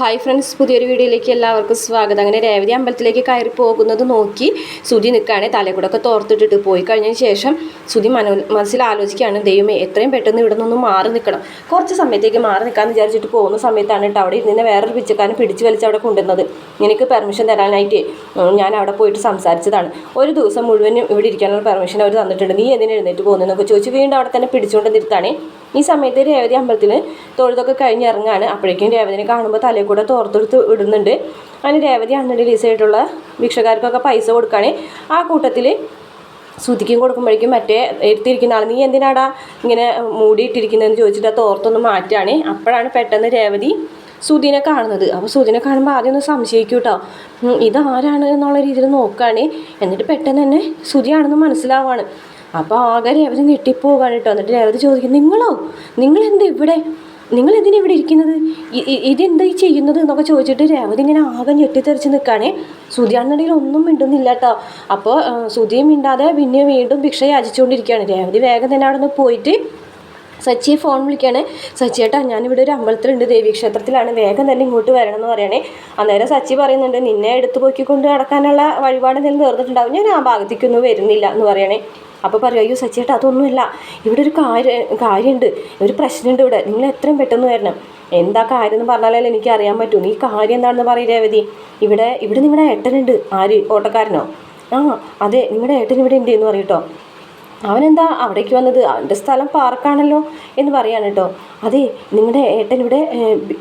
Hi friends പുതിയൊരു വീഡിയോയിലേക്ക് എല്ലാവർക്കും സ്വാഗതം. അങ്ങനെ രേവതി അമ്പലത്തിലേക്ക് കയറി പോകുന്നത് നോക്കി സുതി നിൽക്കുകയാണ്. തലകൂടൊക്കെ തോർത്തിട്ടിട്ട് പോയി കഴിഞ്ഞതിന് ശേഷം സുതി മനോ മനസ്സിൽ ആലോചിക്കുകയാണ് ദൈവമേ എത്രയും പെട്ടെന്ന് ഇവിടെ നിന്നൊന്ന് മാറി നിൽക്കണം. കുറച്ച് സമയത്തേക്ക് മാറി നിൽക്കാമെന്ന് വിചാരിച്ചിട്ട് പോകുന്ന സമയത്താണ് കേട്ടോ അവിടെ ഇരുന്ന് വേറൊരു പിച്ചക്കാരൻ പിടിച്ച് വലിച്ച് അവിടെ കൊണ്ടുവന്നത്. എനിക്ക് പെർമിഷൻ തരാനായിട്ട് ഞാൻ അവിടെ പോയിട്ട് സംസാരിച്ചതാണ്. ഒരു ദിവസം മുഴുവനും ഇവിടെ ഇരിക്കാനുള്ള പെർമിഷൻ അവർ തന്നിട്ടുണ്ട്. നീ എന്തിനെഴുന്നേറ്റ് പോകുന്നതെന്നൊക്കെ ചോദിച്ചു വീണ്ടും അവിടെ തന്നെ പിടിച്ചുകൊണ്ട് നിർത്താണേ ഈ സമയത്ത് രേവതി അമ്പലത്തിൽ തൊഴുതൊക്കെ കഴിഞ്ഞ് ഇറങ്ങാണ്. അപ്പോഴേക്കും രേവതിനെ കാണുമ്പോൾ തലയിൽ കൂടെ തോർത്തെടുത്ത് ഇടുന്നുണ്ട് അതിന് രേവതി അന്ന് റിലീസ് ആയിട്ടുള്ള ഭിക്ഷക്കാർക്കൊക്കെ പൈസ കൊടുക്കുകയാണ് ആ കൂട്ടത്തിൽ ശ്രുതിക്കും കൊടുക്കുമ്പോഴേക്കും മറ്റേ എടുത്തിരിക്കുന്ന ആൾ നീ എന്തിനാടാ ഇങ്ങനെ മൂടിയിട്ടിരിക്കുന്നതെന്ന് ചോദിച്ചിട്ട് ആ തോർത്തൊന്ന് മാറ്റുകയാണ് അപ്പോഴാണ് പെട്ടെന്ന് രേവതി സുധീനെ കാണുന്നത്. അപ്പോൾ സുധീനെ കാണുമ്പോൾ ആദ്യം ഒന്ന് സംശയിക്കും കേട്ടോ ഇതാരാണ് എന്നുള്ള രീതിയിൽ നോക്കുകയാണ് എന്നിട്ട് പെട്ടെന്ന് തന്നെ സുധിയാണെന്ന് മനസ്സിലാവാണ്. അപ്പോൾ ആകെ രേവതി ഞെട്ടിപ്പോവാണ് കേട്ടോ. എന്നിട്ട് രേവതി ചോദിക്കും നിങ്ങളോ? നിങ്ങൾ എന്താ ഇവിടെ? നിങ്ങൾ എന്തിനാ ഇവിടെ ഇരിക്കുന്നത്? ഇതെന്താ ഈ ചെയ്യുന്നത്? എന്നൊക്കെ ചോദിച്ചിട്ട് രേവതി ഇങ്ങനെ ആകെ ഞെട്ടിത്തെറിച്ച് നിൽക്കുകയാണേ സുധിയാണെന്നുണ്ടെങ്കിൽ ഒന്നും മിണ്ടുന്നില്ല കേട്ടോ. അപ്പോൾ സുധിയും മിണ്ടാതെ പിന്നെ വീണ്ടും ഭിക്ഷ യാചിച്ചുകൊണ്ടിരിക്കുകയാണ്. രേവതി വേഗം തന്നെ അവിടെ നിന്ന് പോയിട്ട് സച്ചിയെ ഫോൺ വിളിക്കുകയാണ്. സച്ചിയേട്ടാ ഞാനിവിടെ ഒരു അമ്പലത്തിലുണ്ട്. ദേവീക്ഷേത്രത്തിലാണ്. വേഗം തന്നെ ഇങ്ങോട്ട് വരണം എന്ന് പറയണേ. അന്നേരം സച്ചി പറയുന്നുണ്ട് നിന്നെ എടുത്തു പൊക്കിക്കൊണ്ട് നടക്കാനുള്ള വഴിപാട് എന്തെങ്കിലും തീർന്നിട്ടുണ്ടാവും. ഞാൻ ആ ഭാഗത്തേക്കൊന്നും വരുന്നില്ല എന്ന് പറയണേ. അപ്പോൾ പറയും അയ്യോ സച്ചിയേട്ടാ അതൊന്നുമില്ല. ഇവിടെ ഒരു കാര്യം കാര്യമുണ്ട്. ഒരു പ്രശ്നമുണ്ട് ഇവിടെ. നിങ്ങൾ എത്രയും പെട്ടെന്ന് വരണം. എന്താ കാര്യം എന്ന് പറഞ്ഞാലല്ലേ എനിക്ക് അറിയാൻ പറ്റൂ. ഈ കാര്യം എന്താണെന്ന് പറയും രേവതി. ഇവിടെ ഇവിടെ നിങ്ങളുടെ ഏട്ടനുണ്ട്. ആര്? ഓട്ടക്കാരനോ? ആ അതെ. നിങ്ങളുടെ ഏട്ടൻ ഇവിടെ ഉണ്ട് എന്ന് പറയൂട്ടോ അവനെന്താ അവിടേക്ക് വന്നത്? അവന്റെ സ്ഥലം പാർക്കാണല്ലോ എന്ന് പറയാണ് കേട്ടോ. അതെ നിങ്ങളുടെ ഏട്ടൻ ഇവിടെ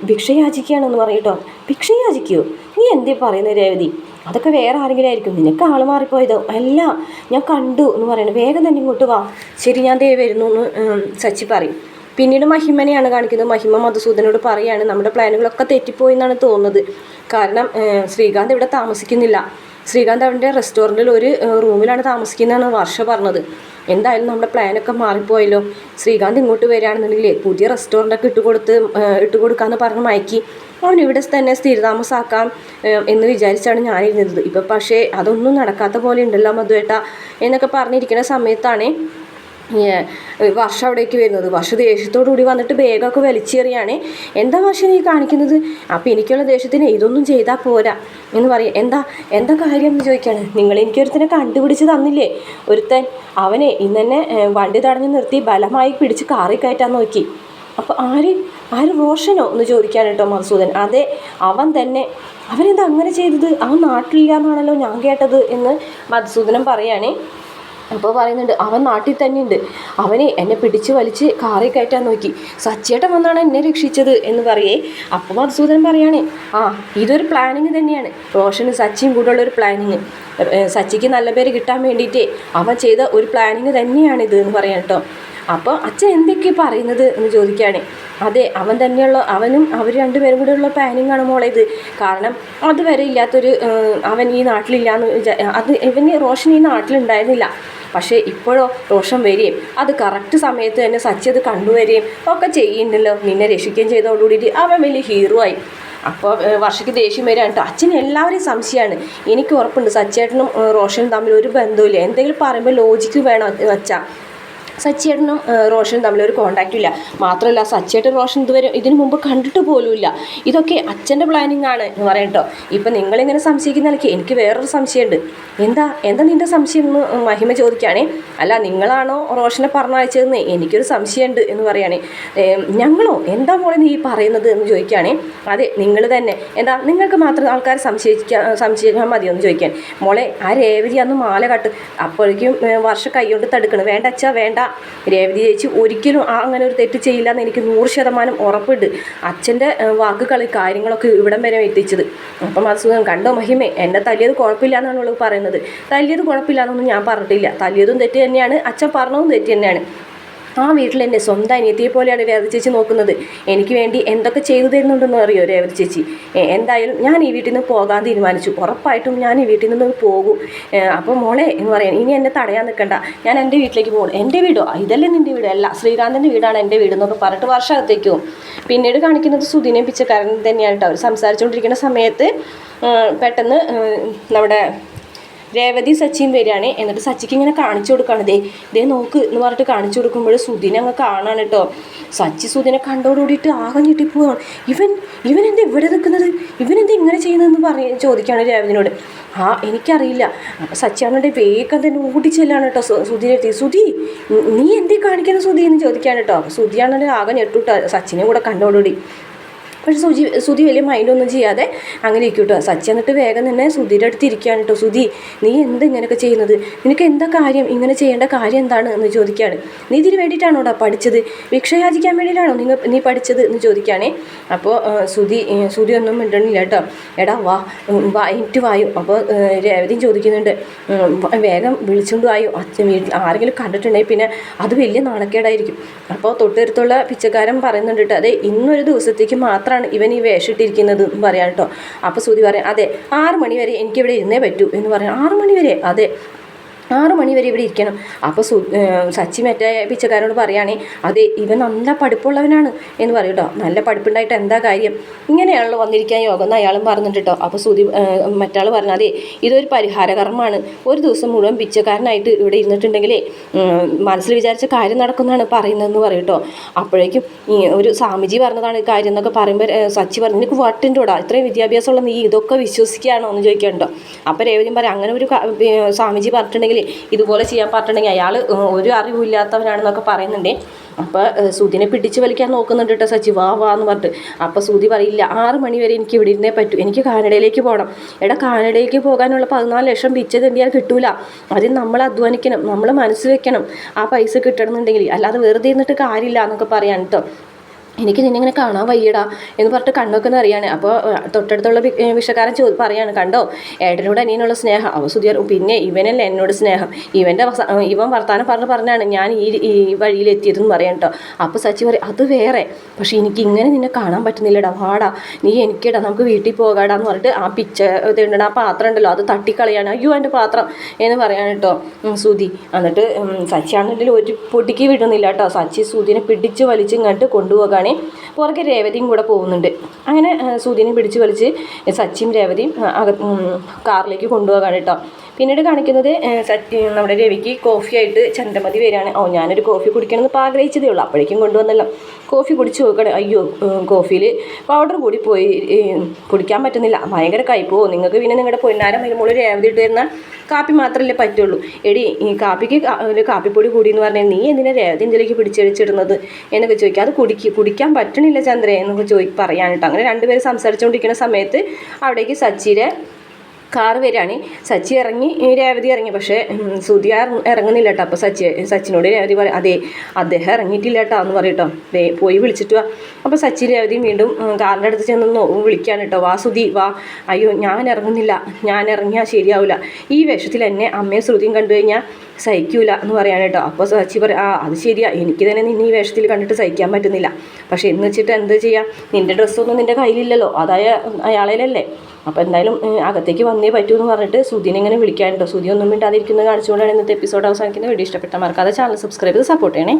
ഭിക്ഷയാചിക്കുകയാണെന്ന് പറയും കേട്ടോ. ഭിക്ഷ യാചിക്കുമോ നീ എന്തേ പറയുന്നത് രേവതി? അതൊക്കെ വേറെ ആരെങ്കിലും ആയിരിക്കും. നിനക്ക് ആൾ മാറിപ്പോയതോ? അല്ല ഞാൻ കണ്ടു എന്ന് പറയണം. വേഗം തന്നെ ഇങ്ങോട്ട് വാ. ശരി ഞാൻ ദേ വരുന്നു എന്ന് സച്ചി പറയും. പിന്നീട് മഹിമനെയാണ് കാണിക്കുന്നത്. മഹിമ മധുസൂദനോട് പറയാണ് നമ്മുടെ പ്ലാനുകളൊക്കെ തെറ്റിപ്പോയി എന്നാണ് തോന്നുന്നത്. കാരണം ശ്രീകാന്ത് ഇവിടെ താമസിക്കുന്നില്ല. ശ്രീകാന്ത് അവന്റെ റെസ്റ്റോറന്റിൽ ഒരു റൂമിലാണ് താമസിക്കുന്നതെന്നാണ് വർഷ പറഞ്ഞത്. എന്തായാലും നമ്മുടെ പ്ലാനൊക്കെ മാറിപ്പോയല്ലോ. ശ്രീകാന്ത് ഇങ്ങോട്ട് വരികയാണെന്നുണ്ടെങ്കിൽ പുതിയ റെസ്റ്റോറന്റൊക്കെ ഇട്ടുകൊടുത്ത് ഇട്ടുകൊടുക്കാമെന്ന് പറഞ്ഞ് മയക്കി. അവൻ ഇവിടെ തന്നെ സ്ഥിരതാമസാക്കാം എന്ന് വിചാരിച്ചാണ് ഞാനിരുന്നത് ഇപ്പം പക്ഷേ അതൊന്നും നടക്കാത്ത പോലെ ഉണ്ടല്ലോ മധുവേട്ട എന്നൊക്കെ പറഞ്ഞിരിക്കുന്ന സമയത്താണ് വർഷ അവിടേക്ക് വരുന്നത്. വർഷ ദേഷ്യത്തോടു കൂടി വന്നിട്ട് ബേഗമൊക്കെ വലിച്ചെറിയാണ്. എന്താ വർഷ നീ കാണിക്കുന്നത്? അപ്പോൾ എനിക്കുള്ള ദേഷ്യത്തിന് ഇതൊന്നും ചെയ്താൽ പോരാ എന്ന് പറയും. എന്താ എന്താ കാര്യം എന്ന് ചോദിക്കുകയാണ് നിങ്ങൾ എനിക്കൊരുത്തനെ കണ്ടുപിടിച്ച് തന്നില്ലേ? ഒരുത്തൻ അവനെ ഇന്ന് വണ്ടി തടഞ്ഞു നിർത്തി ബലമായി പിടിച്ച് കാറി കയറ്റാൻ നോക്കി. അപ്പോൾ ആര് ആര് റോഷനോ എന്ന് ചോദിക്കാൻ കേട്ടോ മധുസൂദൻ അതെ അവൻ തന്നെ. അവനെന്താ അങ്ങനെ ചെയ്തത്? അവൻ നാട്ടിലില്ല എന്നാണല്ലോ ഞാൻ കേട്ടത് എന്ന് മധുസൂദനം പറയുകയാണേ അപ്പോൾ പറയുന്നുണ്ട് അവൻ നാട്ടിൽ തന്നെയുണ്ട്. അവനെ എന്നെ പിടിച്ച് വലിച്ച് കാറിൽ കയറ്റാൻ നോക്കി. സച്ചേട്ടൻ വന്നാണ് എന്നെ രക്ഷിച്ചത് എന്ന് പറയേ. അപ്പോൾ മധുസൂദൻ പറയുകയാണെ ആ ഇതൊരു പ്ലാനിങ് തന്നെയാണ്. റോഷനും സച്ചിയും കൂടെ ഉള്ള ഒരു പ്ലാനിങ് സച്ചിക്ക് നല്ല പേര് കിട്ടാൻ വേണ്ടിയിട്ടേ അവൻ ചെയ്ത ഒരു പ്ലാനിങ് തന്നെയാണ് ഇത് എന്ന് പറയാം കേട്ടോ. അപ്പോൾ അച്ഛൻ എന്തൊക്കെയാണ് പറയുന്നത് എന്ന് ചോദിക്കുകയാണ്. അതെ അവൻ തന്നെയുള്ള അവനും അവർ രണ്ടുപേരും കൂടെ ഉള്ള പ്ലാനിങ് ആണ് മോളെ ഇത്. കാരണം അതുവരെ ഇല്ലാത്തൊരു അവൻ ഈ നാട്ടിലില്ലാന്ന് വിചാ അത് ഇവന് റോഷൻ ഈ നാട്ടിലുണ്ടായിരുന്നില്ല. പക്ഷേ ഇപ്പോഴോ റോഷൻ വരികയും അത് കറക്റ്റ് സമയത്ത് തന്നെ സച്ചി അത് കണ്ടുവരികയും ഒക്കെ ചെയ്യുന്നുണ്ടല്ലോ. നിന്നെ രക്ഷിക്കുകയും ചെയ്തോടുകൂടി അവൻ വലിയ ഹീറോ ആയി. അപ്പോൾ വർഷയ്ക്ക് ദേഷ്യം വരികയാണ് കേട്ടോ അച്ഛന് എല്ലാവരെയും സംശയമാണ്. എനിക്ക് ഉറപ്പുണ്ട് സച്ചേട്ടനും റോഷനും തമ്മിൽ ഒരു ബന്ധവുമില്ല. എന്തെങ്കിലും പറയുമ്പോൾ ലോജിക്ക് വേണം വച്ചാൽ സച്ചേട്ടനും റോഷനും തമ്മിലൊരു കോണ്ടാക്റ്റും ഇല്ല. മാത്രമല്ല സച്ചേട്ടൻ റോഷൻ ഇതുവരെ ഇതിനു മുമ്പ് കണ്ടിട്ട് പോലുമില്ല ഇതൊക്കെ അച്ഛന്റെ പ്ലാനിങ് ആണ് എന്ന് പറയാം കേട്ടോ. ഇപ്പം നിങ്ങളിങ്ങനെ സംശയിക്കുന്ന നിലയ്ക്ക് എനിക്ക് വേറൊരു സംശയമുണ്ട്. എന്താ എന്താ നിന്റെ സംശയം എന്ന് മഹിമ ചോദിക്കുകയാണേ. അല്ല നിങ്ങളാണോ റോഷനെ പറഞ്ഞയച്ചതെന്ന്? എനിക്കൊരു സംശയമുണ്ട് എന്ന് പറയുകയാണേ. ഞങ്ങളോ? എന്താ മോളെ നീ പറയുന്നത് എന്ന് ചോദിക്കുകയാണേ. അതെ നിങ്ങൾ തന്നെ. എന്താ നിങ്ങൾക്ക് മാത്രം ആൾക്കാർ സംശയിക്കാൻ സംശയിക്കാൻ മതിയോ എന്ന് ചോദിക്കാൻ. മോളെ ആ രേവതി അന്ന് മാല കട്ട്. അപ്പോഴേക്കും വർഷം വർഷ കൈകൊണ്ട് തടുക്കണം. വേണ്ട അച്ഛാ വേണ്ട. രേവതി ചേച്ചി ഒരിക്കലും ആ അങ്ങനെ ഒരു തെറ്റ് ചെയ്യില്ല എന്ന് എനിക്ക് നൂറ് ശതമാനം ഉറപ്പുണ്ട്. അച്ഛന്റെ വാക്കുകൾ കാര്യങ്ങളൊക്കെ ഇവിടം വരെ എത്തിച്ചത്. അപ്പം അസുഖം കണ്ടോ മഹിമേ? എന്നെ തല്ലിയത് കുഴപ്പമില്ല എന്നാണ് അവൾ പറയുന്നത്. തല്ലിയത് കുഴപ്പമില്ല എന്നൊന്നും ഞാൻ പറഞ്ഞിട്ടില്ല. തല്ലിയതും തെറ്റ് തന്നെയാണ്. അച്ഛൻ പറഞ്ഞതും തെറ്റ് തന്നെയാണ്. ആ വീട്ടിൽ എന്റെ സ്വന്തം അനിയത്തിയെ പോലെയാണ് രേവതി ചേച്ചി നോക്കുന്നത്. എനിക്ക് വേണ്ടി എന്തൊക്കെ ചെയ്തു തരുന്നുണ്ടെന്ന് അറിയോ രേവതി ചേച്ചി? എന്തായാലും ഞാൻ ഈ വീട്ടിൽ നിന്ന് പോകാൻ തീരുമാനിച്ചു. ഉറപ്പായിട്ടും ഞാൻ ഈ വീട്ടിൽ നിന്ന് പോകും. അപ്പോൾ മോളെ എന്ന് പറയാൻ ഇനി എന്നെ തടയാൻ നിൽക്കണ്ട. ഞാൻ എന്റെ വീട്ടിലേക്ക് പോകും. എന്റെ വീടോ? ഇതല്ലേ നിന്റെ വീട്? അല്ല ശ്രീകാന്തിന്റെ വീടാണ് എന്റെ വീട് എന്നൊക്കെ പറഞ്ഞിട്ട് വർഷകത്തേക്കും പിന്നീട് കാണിക്കുന്നത് സുധീനയും പിച്ചക്കാരൻ തന്നെയാണ് അവർ സംസാരിച്ചുകൊണ്ടിരിക്കുന്ന സമയത്ത് പെട്ടെന്ന് നമ്മുടെ രേവതി സച്ചിയും വരികയാണ്. എന്നിട്ട് സച്ചിക്ക് ഇങ്ങനെ കാണിച്ചു കൊടുക്കുകയാണ് ദേ ദേ നോക്ക് എന്ന് പറഞ്ഞിട്ട് കാണിച്ചു കൊടുക്കുമ്പോൾ സുധീനെ അങ്ങ് കാണാണ് കേട്ടോ. സച്ചി സുധീനെ കണ്ടോടുകൂടിയിട്ട് ആകെ ഞെട്ടിപ്പോവാണ്. ഇവൻ ഇവൻ എന്താ ഇവിടെ നിൽക്കുന്നത്? ഇവൻ എന്താ ഇങ്ങനെ ചെയ്യുന്നതെന്ന് പറയ ചോദിക്കുകയാണ് രേവതിനോട്. ആ എനിക്കറിയില്ല. അപ്പം സച്ചിയാണെന്നുണ്ടെങ്കിൽ വേഗം തന്നെ ഓടിച്ചെല്ലാണ് കേട്ടോ സു- സുധീനെ എത്തി സുധി നീ എന്തേ കാണിക്കുന്ന സുധി? എന്ന് ചോദിക്കുകയാണ് കേട്ടോ. അപ്പോൾ ആകെ ആകെ ഞെട്ടുട്ടോ. സച്ചിനെ കൂടെ കണ്ടോടുകൂടി. പക്ഷെ സുജി സുധി വലിയ മൈൻഡൊന്നും ചെയ്യാതെ അങ്ങനെ ഇരിക്കും കേട്ടോ. സച്ചി എന്നിട്ട് വേഗം തന്നെ സുധിയുടെ അടുത്ത് ഇരിക്കുകയാണ് കേട്ടോ. സുധി നീ എന്ത് ഇങ്ങനെയൊക്കെ ചെയ്യുന്നത്? നിനക്ക് എന്താ കാര്യം? ഇങ്ങനെ ചെയ്യേണ്ട കാര്യം എന്താണ്? എന്ന് ചോദിക്കുകയാണ്. നീ ഇതിന് വേണ്ടിയിട്ടാണോടാ പഠിച്ചത്? വിക്ഷയാചിക്കാൻ വേണ്ടിയിട്ടാണോ നിങ്ങൾ നീ പഠിച്ചത്? എന്ന് ചോദിക്കുകയാണേ. അപ്പോൾ സുധി സുധി ഒന്നും മിണ്ടണില്ല കേട്ടോ. എടാ വാ വായിട്ട് എനിക്ക് വായു. അപ്പോൾ രേവതി ചോദിക്കുന്നുണ്ട്. വേഗം വിളിച്ചുകൊണ്ട് വായു. അച്ഛൻ വീട്ടിൽ ആരെങ്കിലും കണ്ടിട്ടുണ്ടെങ്കിൽ പിന്നെ അത് വലിയ നാണക്കേടായിരിക്കും. അപ്പോൾ തൊട്ടടുത്തുള്ള പിച്ചക്കാരൻ പറയുന്നുണ്ട് കേട്ടോ. അതെ ഇന്നൊരു ദിവസത്തേക്ക് മാത്രമാണ് ഇവൻ ഈ വേഷിട്ടിരിക്കുന്നത് എന്ന് പറയാം കേട്ടോ. അപ്പോൾ സുതി പറയാം അതെ ആറ് മണിവരെ എനിക്കിവിടെ ഇരുന്നേ പറ്റൂ എന്ന് പറയാം. ആറ് മണിവരെ അതെ. ആറ് മണി വരെ ഇവിടെ ഇരിക്കണം. അപ്പോൾ സു സച്ചി മറ്റേ പിച്ചക്കാരോട് പറയുകയാണെങ്കിൽ അതെ ഇവ നല്ല പഠിപ്പുള്ളവനാണ് എന്ന് പറയും കേട്ടോ നല്ല പഠിപ്പുണ്ടായിട്ട് എന്താ കാര്യം? ഇങ്ങനെയാണല്ലോ വന്നിരിക്കാൻ യോഗം എന്ന് അയാളും പറഞ്ഞിട്ട് കേട്ടോ അപ്പോൾ സുതി മറ്റാൾ പറഞ്ഞു അതെ ഇതൊരു പരിഹാരകർമ്മമാണ്. ഒരു ദിവസം മുഴുവൻ പിച്ചക്കാരനായിട്ട് ഇവിടെ ഇരുന്നിട്ടുണ്ടെങ്കിലേ മനസ്സിൽ വിചാരിച്ച കാര്യം നടക്കുന്നതാണ് പറയുന്നതെന്ന് പറയും കേട്ടോ അപ്പോഴേക്കും ഒരു സ്വാമിജി പറഞ്ഞതാണ് ഈ കാര്യം എന്നൊക്കെ പറയുമ്പോൾ സച്ചി പറഞ്ഞു എനിക്ക് വട്ടിന്റെ കൂടാ ഇത്രയും വിദ്യാഭ്യാസമുള്ള നീ ഇതൊക്കെ വിശ്വസിക്കുകയാണോ? എന്ന് ചോദിക്കണ്ടോ അപ്പോൾ രേവതിയും പറയാം അങ്ങനെ ഒരു സ്വാമിജി പറഞ്ഞിട്ടുണ്ടെങ്കിൽ ഇതുപോലെ ചെയ്യാൻ പറഞ്ഞിട്ടുണ്ടെങ്കിൽ അയാൾ ഒരു അറിവില്ലാത്തവനാണെന്നൊക്കെ പറയുന്നുണ്ട്. അപ്പോൾ സുധിനെ പിടിച്ചു വലിക്കാൻ നോക്കുന്നുണ്ട് കേട്ടോ സച്ചി വാ വാ എന്ന് പറഞ്ഞിട്ട്. അപ്പോൾ സുധി പറയില്ല ആറ് മണി വരെ എനിക്ക് ഇവിടെ ഇരുന്നേ പറ്റൂ. എനിക്ക് കാനഡയിലേക്ക് പോകണം. എടാ കാനഡയിലേക്ക് പോകാനുള്ള പതിനാല് ലക്ഷം പിച്ച തെണ്ടിയാൽ കിട്ടൂല. ആദ്യം നമ്മൾ അധ്വാനിക്കണം നമ്മൾ മനസ്സ് വെക്കണം. ആ പൈസ കിട്ടണമെന്നുണ്ടെങ്കിൽ അല്ലാതെ വെറുതെ ഇരുന്നിട്ട് കാര്യമില്ല എന്നൊക്കെ പറയാൻ കേട്ടോ എനിക്ക് നിന്നെ ഇങ്ങനെ കാണാൻ വയ്യടാ എന്ന് പറഞ്ഞിട്ട് കണ്ണൊക്കെ അറിയാണ്. അപ്പോൾ തൊട്ടടുത്തുള്ള വിഷക്കാരൻ ചോ പറയാണ് കണ്ടോ ഏട്ടനോട് അനിയനുള്ള സ്നേഹം അവ സുധിയർ പിന്നെ ഇവനല്ലേ എന്നോട് സ്നേഹം. ഇവന്റെ ഇവൻ വർത്താനം പറഞ്ഞ് പറഞ്ഞാണ് ഞാൻ ഈ ഈ വഴിയിൽ എത്തിയതെന്ന് പറയാം കേട്ടോ. അപ്പോൾ സച്ചി പറയും അത് വേറെ. പക്ഷേ എനിക്ക് ഇങ്ങനെ നിന്നെ കാണാൻ പറ്റുന്നില്ലടാ വാടാ. നീ എനിക്കിടാ നമുക്ക് വീട്ടിൽ പോകാടാ എന്ന് പറഞ്ഞിട്ട് ആ പിച്ച ഇതുണ്ട് ആ പാത്രം ഉണ്ടല്ലോ അത് തട്ടിക്കളയാണ്. അയ്യോ എന്റെ പാത്രം എന്ന് പറയാണ് കേട്ടോ സുധി എന്നിട്ട് സച്ചി ആണെങ്കിൽ ഒരു പൊട്ടിക്ക് വിടുന്നില്ല കേട്ടോ. സച്ചി സുധിനെ പിടിച്ച് വലിച്ച് ഇങ്ങോട്ട് കൊണ്ടുപോകാണേ പുറകെ രേവതിയും കൂടെ പോകുന്നുണ്ട്. അങ്ങനെ സുധീനെ പിടിച്ച് വലിച്ച് സച്ചിയും രേവതിയും ആ, അക കാറിലേക്ക് കൊണ്ടുപോകാണ് കേട്ടോ. പിന്നീട് കാണിക്കുന്നത് നമ്മുടെ രവിക്ക് കോഫി ആയിട്ട് ചന്ദ്രമതി വരികയാണ്. ഓ ഞാനൊരു കോഫി കുടിക്കണം എന്ന് ആഗ്രഹിച്ചതേ ഉള്ളൂ. അപ്പോഴേക്കും കൊണ്ടുവന്നല്ലോ. കോഫി കുടിച്ച് നോക്കണം അയ്യോ കോഫിയിൽ പൗഡർ കൂടി പോയി. കുടിക്കാൻ പറ്റുന്നില്ല. ഭയങ്കര കയ്പോ. നിങ്ങൾക്ക് പിന്നെ നിങ്ങളുടെ പൊന്നാരം വരുമ്പോൾ രേവതി ഇട്ട് തരുന്ന കാപ്പി മാത്രമല്ലേ പറ്റുള്ളൂ. എടി ഈ കാപ്പിക്ക് ഒരു കാപ്പിപ്പൊടി കൂടി എന്ന് പറഞ്ഞാൽ നീ എന്തിനാ രേവതി എന്തിലേക്ക് പിടിച്ചടിച്ചിടുന്നത് എന്നൊക്കെ ചോദിക്കുക അത് കുടിക്ക് കുടിക്കാൻ പറ്റണില്ല ചന്ദ്രേ എന്നൊക്കെ ചോദി പറയാൻ അങ്ങനെ രണ്ടുപേരും സംസാരിച്ചുകൊണ്ടിരിക്കുന്ന സമയത്ത് അവിടേക്ക് സച്ചിയുടെ കാറ് വരികയാണ്. സച്ചി ഇറങ്ങി രേവതി ഇറങ്ങി. പക്ഷേ സുധി ഇറ- ഇറങ്ങുന്നില്ല കേട്ടോ. അപ്പോൾ സച്ചി സച്ചിനോട് രേവതി പറയും അതെ അദ്ദേഹം ഇറങ്ങിയിട്ടില്ല കേട്ടോ എന്ന് പറയും കേട്ടോ. ദേ പോയി വിളിച്ചിട്ട് വാ. അപ്പോൾ സച്ചി രേവതി വീണ്ടും കാറിന്റെ അടുത്ത് ചെന്ന് വിളിക്കുകയാണ് കേട്ടോ. വാ സുധി വാ. അയ്യോ ഞാൻ ഇറങ്ങുന്നില്ല. ഞാൻ ഇറങ്ങിയാൽ ശരിയാവില്ല ഈ വേഷത്തിൽ എന്നെ അമ്മയും ശ്രുതിയും കണ്ടു കഴിഞ്ഞാൽ സഹിക്കൂല എന്ന് പറയാണ് കേട്ടോ. അപ്പോൾ സച്ചി പറയും ആ അത് ശരിയാ. എനിക്ക് തന്നെ നിന്നെ ഈ വേഷത്തിൽ കണ്ടിട്ട് സഹിക്കാൻ പറ്റുന്നില്ല. പക്ഷേ എന്ന് വെച്ചിട്ട് എന്ത് ചെയ്യാം? നിന്റെ ഡ്രസ്സൊന്നും നിന്റെ കയ്യിലില്ലല്ലോ. അതായ അയാളേലല്ലേ. അപ്പോൾ എന്തായാലും അകത്തേക്ക് വന്നേ പറ്റൂ എന്ന് പറഞ്ഞിട്ട് സുധീനെ ഇങ്ങനെ വിളിക്കാനുണ്ടോ. സുധി ഒന്നും മിണ്ടാതിരിക്കുന്നത് കാണിച്ചുകൊണ്ടാണ് ഇന്നത്തെ എപ്പിസോഡ് അവസാനിക്കുന്നത്. വീഡിയോ ഇഷ്ടപ്പെട്ട മറക്കാതെ ചാനൽ സബ്സ്ക്രൈബ് ചെയ്ത് സപ്പോർട്ട് ചെയ്യണേ.